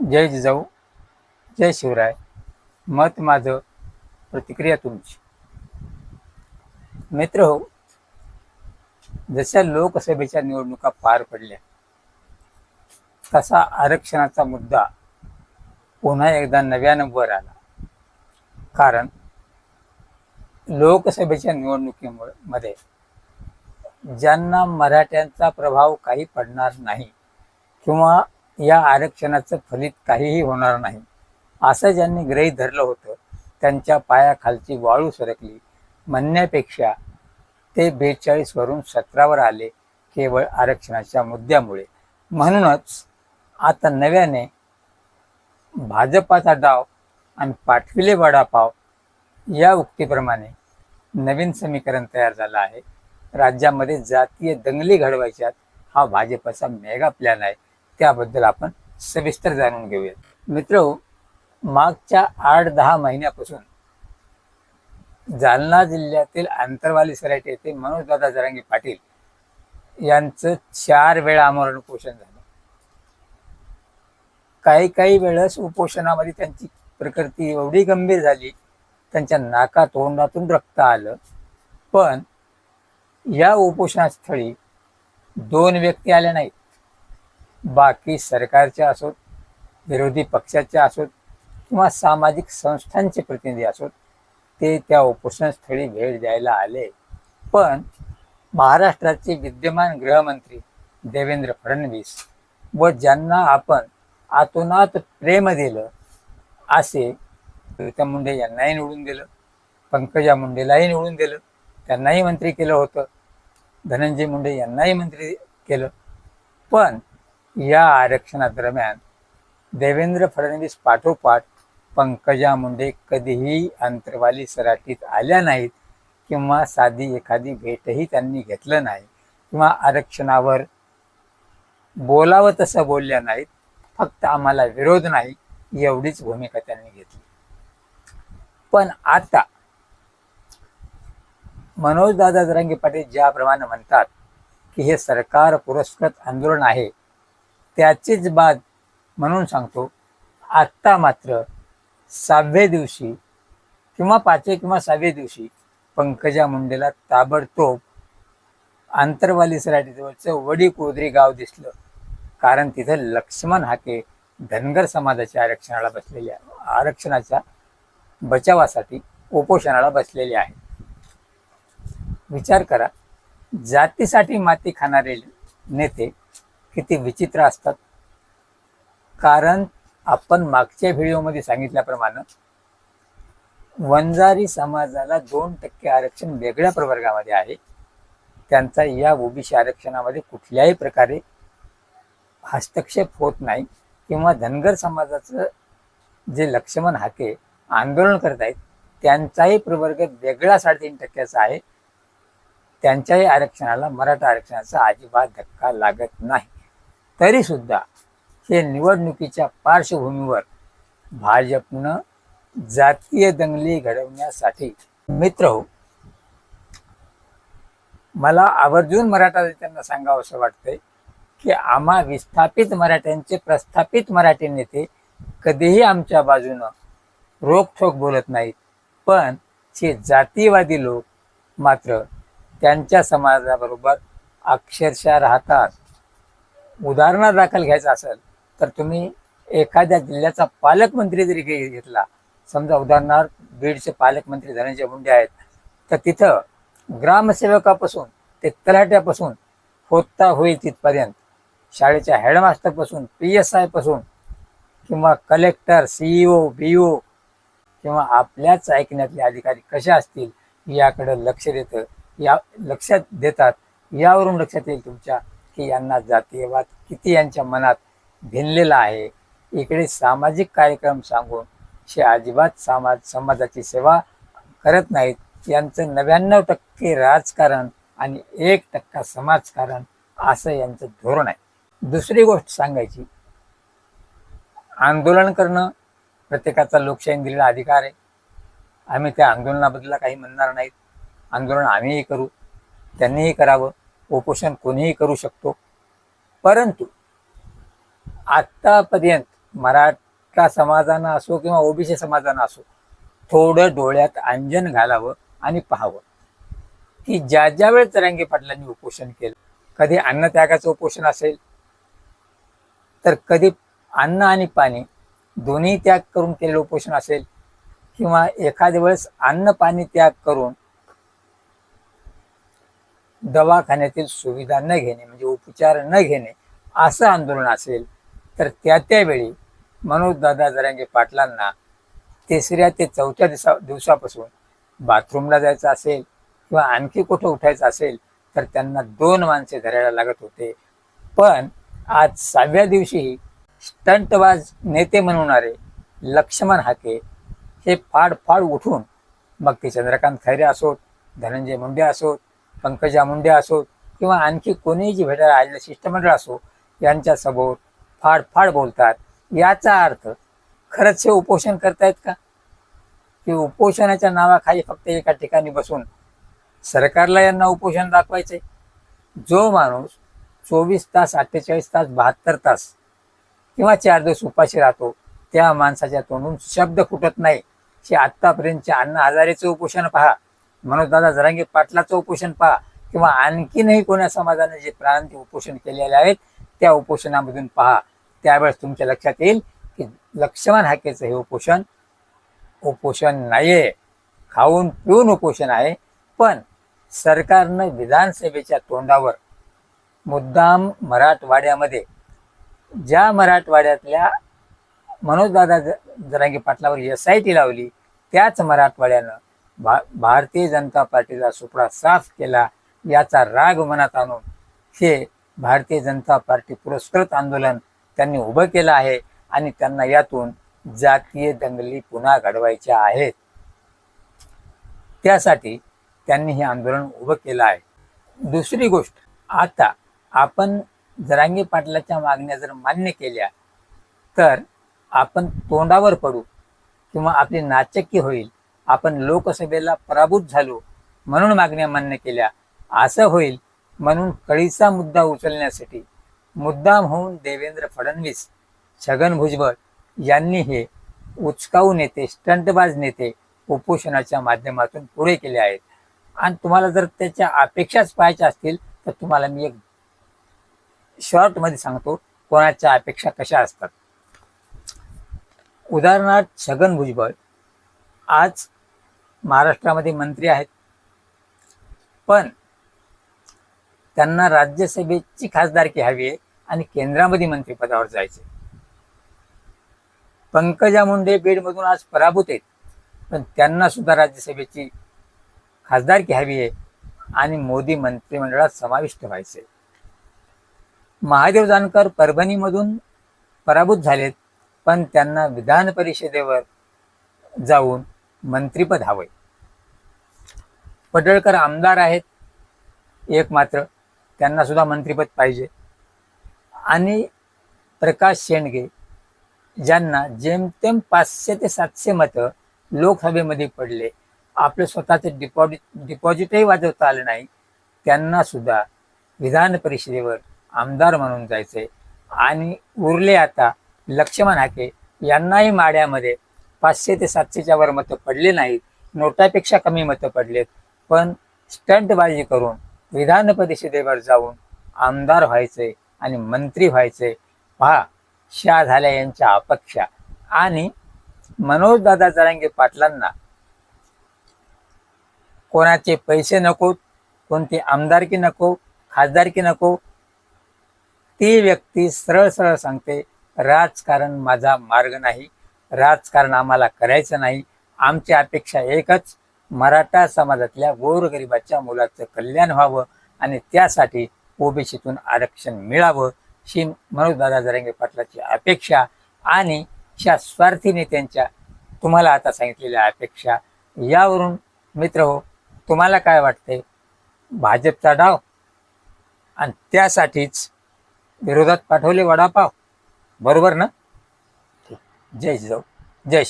जय जिजाऊ जय शिवराय. मत माझं प्रतिक्रिया तुमची. मित्र हो जशा लोकसभेच्या निवडणुका पार पडल्या तसा आरक्षणाचा मुद्दा पुन्हा एकदा नव्यानं वर आला. कारण लोकसभेच्या निवडणुकीमुळे मध्ये ज्यांना मराठ्यांचा प्रभाव काही पडणार नाही किंवा या आरक्षणाचं फलित काहीही होणार नाही. असं ज्यांनी गृहीत धरलं होतं त्यांच्या पायाखालची वाळू सरकली. म्हणण्यापेक्षा ते बेचाळीसवरून सतरावर आले केवळ आरक्षणाच्या मुद्द्यामुळे. म्हणूनच आता नव्याने भाजपाचा डाव आणि पाठविले वडापाव या उक्तीप्रमाणे नवीन समीकरण तयार झालं आहे. राज्यामध्ये जातीय दंगली घडवायच्यात हा भाजपचा मेगा प्लॅन आहे. त्याबद्दल आपण सविस्तर जाणून घेऊयात मित्र मागच्या आठ दहा महिन्यापासून जालना जिल्ह्यातील आंतरवाली सराट येथे मनोजदादा जरांगी पाटील यांचं चार वेळा आमरण उपोषण झालं. काही काही वेळेस उपोषणामध्ये त्यांची प्रकृती एवढी गंभीर झाली त्यांच्या नाका तोंडातून रक्त आलं. पण या उपोषणास्थळी दोन व्यक्ती आल्या नाहीत. बाकी सरकारच्या असोत विरोधी पक्षाच्या असोत किंवा सामाजिक संस्थांचे प्रतिनिधी असोत ते त्या उपोषणस्थळी भेट द्यायला आले. पण महाराष्ट्राचे विद्यमान गृहमंत्री देवेंद्र फडणवीस व ज्यांना आपण आतोनात प्रेम दिलं असे प्रीतम मुंडे यांनाही निवडून दिलं पंकजा मुंडेलाही निवडून दिलं त्यांनाही मंत्री केलं होतं धनंजय मुंडे यांनाही मंत्री केलं. पण या आरक्षणादरम्यान देवेंद्र फडणवीस पाठोपाठ पंकजा मुंडे कधीही अंतरवाली सराटीत आल्या नाहीत किंवा साधी एखादी भेटही त्यांनी घेतलं नाही किंवा आरक्षणावर बोलावं तसं बोलल्या नाहीत फक्त आम्हाला विरोध नाही एवढीच भूमिका त्यांनी घेतली. पण आता मनोजदादा जरांगे पाटील ज्याप्रमाणे म्हणतात की हे सरकार पुरस्कृत आंदोलन आहे त्याचीच बाद म्हणून सांगतो. आत्ता मात्र सहाव्या दिवशी किंवा पाचव्या किंवा सहाव्या दिवशी पंकजा मुंडेला ताबडतोब आंतरवाली सराटीजवळचं वडी कोदरी गाव दिसलं. कारण तिथं लक्ष्मण हाके धनगर समाजाच्या आरक्षणाला बसलेले आहे आरक्षणाच्या बचावासाठी उपोषणाला बसलेले आहे विचार करा जातीसाठी माती खाणारे नेते किती विचित्र असतात. कारण आपण मागच्या व्हिडिओमध्ये सांगितल्याप्रमाणे वंजारी समाजाला दोन टक्के आरक्षण वेगळ्या प्रवर्गामध्ये आहे. त्यांचा या ओबीसी आरक्षणामध्ये कुठल्याही प्रकारे हस्तक्षेप होत नाही किंवा धनगर समाजाचं जे लक्ष्मण हाके आंदोलन करत आहेत त्यांचाही प्रवर्ग वेगळा साडेतीन टक्क्याचा आहे. त्यांच्याही आरक्षणाला मराठा आरक्षणाचा अजिबात धक्का लागत नाही. तरी सुद्धा हे निवडणुकीच्या पार्श्वभूमीवर भाजपनं जातीय दंगली घडवण्यासाठी मित्र हो. मला आवर्जून मराठा त्यांना सांगावं असं वाटतंय की आम्हा विस्थापित मराठ्यांचे प्रस्थापित मराठी नेते कधीही आमच्या बाजूनं रोखठोक बोलत नाहीत. पण जे जातीयवादी लोक मात्र त्यांच्या समाजाबरोबर अक्षरशः राहतात. उदाहरणा दाखल घ्यायचं असेल तर तुम्ही एखाद्या जिल्ह्याचा पालकमंत्री जरी घेतला समजा उदाहरणार्थ बीडचे पालकमंत्री धनंजय मुंडे आहेत तर तिथं ग्रामसेवकापासून ते तलाट्यापासून होता होईल तिथपर्यंत शाळेच्या हेडमास्टरपासून पी एस आयपासून किंवा कलेक्टर सीईओ बी ओ किंवा आपल्याच ऐकण्यातले अधिकारी कसे असतील याकडं लक्ष देतं या लक्षात देतात यावरून लक्षात येईल तुमच्या की यांना जातीयवाद किती यांच्या मनात भिनलेला आहे? इकडे सामाजिक कार्यक्रम सांगून शे अजिबात समाज समाजाची सेवा करत नाहीत. यांचं नव्याण्णव टक्के राजकारण आणि एक टक्का समाजकारण असं यांचं धोरण आहे. दुसरी गोष्ट सांगायची. आंदोलन करणं प्रत्येकाचा लोकशाही दिलेला अधिकार आहे. आम्ही त्या आंदोलनाबद्दल काही म्हणणार नाहीत. आंदोलन आम्हीही करू. त्यांनीही करावं. उपोषण कोणीही करू शकतो. परंतु आत्तापर्यंत मराठा समाजानं असो किंवा ओबीसी समाजानं असो थोडं डोळ्यात अंजन घालावं आणि पाहावं. की ज्या ज्या वेळेस जरांगे पाटलांनी उपोषण केलं कधी अन्नत्यागाचं उपोषण असेल तर कधी अन्न आणि पाणी दोन्ही त्याग करून केलेलं उपोषण असेल किंवा एखाद्या वेळेस अन्न पाणी त्याग करून दवाखान्यातील सुविधा न घेणे म्हणजे उपचार न घेणे असं आंदोलन असेल तर त्या त्यावेळी मनोजदादा जरांगे पाटलांना तिसऱ्या ते चौथ्या दिवसा दिवसापासून बाथरूमला जायचं असेल किंवा आणखी कुठं उठायचं असेल तर त्यांना दोन माणसे धरायला लागत होते. पण आज सहाव्या दिवशी स्टंटबाज नेते म्हणणारे लक्ष्मण हाके हे फाड फाड उठून मग ते चंद्रकांत खैरे असोत धनंजय मुंडे असोत पंकजा मुंडे असोत किंवा आणखी कोणीही जी भेटायला आलेलं शिष्टमंडळ असो यांच्या समोर फाड फाड बोलतात. याचा अर्थ खरंच हे उपोषण करतायत का? की उपोषणाच्या नावाखाली फक्त एका ठिकाणी बसून सरकारला यांना उपोषण दाखवायचे जो माणूस चोवीस तास अठ्ठेचाळीस तास बहात्तर तास किंवा चार दिवस उपाशी राहतो त्या माणसाच्या तोंडून शब्द फुटत नाही. हे आत्तापर्यंतच्या अण्णा हजारेचं उपोषण पहा. मनोजदादा जरांगी पाटलाचं उपोषण पहा. किंवा आणखीनही कोण्या समाजाने जे प्राणांचे उपोषण केलेले आहेत त्या उपोषणामधून पहा. त्यावेळेस तुमच्या लक्षात येईल की लक्ष्मण हाकेचं हे उपोषण उपोषण नाहीये. खाऊन पिऊन उपोषण आहे. पण सरकारनं विधानसभेच्या तोंडावर मुद्दाम मराठवाड्यामध्ये ज्या मराठवाड्यातल्या मनोजदादा ज- जरांगे पाटलावर एस आय टी लावली त्याच मराठवाड्यानं भा भारतीय जनता पार्टीचा सुपडा साफ केला याचा राग मनात आणून हे भारतीय जनता पार्टी पुरस्कृत आंदोलन त्यांनी उभं केलं आहे आणि त्यांना यातून जातीय दंगली पुन्हा घडवायच्या आहेत. त्यासाठी त्यांनी हे आंदोलन उभं केलं आहे. दुसरी गोष्ट आता आपण जरांगी पाटलाच्या मागण्या जर मान्य केल्या तर आपण तोंडावर पडू किंवा आपली नाचक्की होईल. आपण लोकसभेला पराभूत झालो म्हणून मागण्या मान्य केल्या. असं होईल म्हणून कळीचा मुद्दा उचलण्यासाठी मुद्दाम होऊन देवेंद्र फडणवीस छगन भुजबळ यांनी हे उचकाऊ नेते स्टंटबाज नेते उपोषणाच्या माध्यमातून पुढे केले आहेत. आणि तुम्हाला जर त्याच्या अपेक्षाच पाहायच्या असतील तर तुम्हाला मी एक शॉर्टमध्ये सांगतो कोणाच्या अपेक्षा कशा असतात. उदाहरणार्थ छगन भुजबळ आज महाराष्ट्रामध्ये मंत्री आहेत. पण त्यांना राज्यसभेची खासदारकी हवी आहे आणि केंद्रामध्ये मंत्रिपदावर जायचे पंकजा मुंडे बीडमधून आज पराभूत आहेत. पण त्यांना सुद्धा राज्यसभेची खासदारकी हवी आहे आणि मोदी मंत्रिमंडळात समाविष्ट व्हायचे महादेव जानकर परभणीमधून पराभूत झालेत पण त्यांना विधान परिषदेवर जाऊन मंत्रीपद हवंय. पडळकर आमदार आहेत एक मात्र त्यांना सुद्धा मंत्रीपद पाहिजे. आणि प्रकाश शेंडगे ज्यांना जेमतेम पाचशे ते सातशे मतं लोकसभेमध्ये पडले आपलं स्वतःचं डिपॉझिट डिपॉझिटही वाजवता आलं नाही त्यांना सुद्धा विधान परिषदेवर आमदार म्हणून जायचे आणि उरले आता लक्ष्मण हाके यांनाही माड्यामध्ये पाचशे ते सातशेच्या वर मतं पडले नाहीत. नोटापेक्षा कमी मतं पडलेत. पण स्टंटबाजी करून विधान परिषदेवर जाऊन आमदार व्हायचे आणि मंत्री व्हायचे पहा शा झाल्या यांच्या अपेक्षा. आणि मनोजदादा जरांगे पाटलांना कोणाचे पैसे नको कोणती आमदारकी नको खासदारकी नको ती व्यक्ती सरळ सरळ सांगते राजकारण माझा मार्ग नाही. राजकारण आम्हाला करायचं नाही. आमची अपेक्षा एकच मराठा समाजातल्या गोरगरिबाच्या मुलाचं कल्याण व्हावं आणि त्यासाठी ओबीसीतून आरक्षण मिळावं ही मनोजदादा जरंगे पाटलाची अपेक्षा आणि ह्या स्वार्थी नेत्यांच्या तुम्हाला आता सांगितलेल्या अपेक्षा यावरून मित्र हो तुम्हाला काय वाटते भाजपचा डाव आणि त्यासाठीच विरोधात पाठवले वडापाव. बरोबर ना? जय जाऊ जय श्री